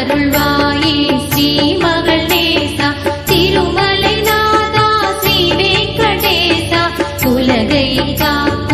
அருள்வாயே ஸ்ரீ மகள் தேசா திருமலை நாதா ஸ்ரீ வெங்கடேசா. உலகை காக்க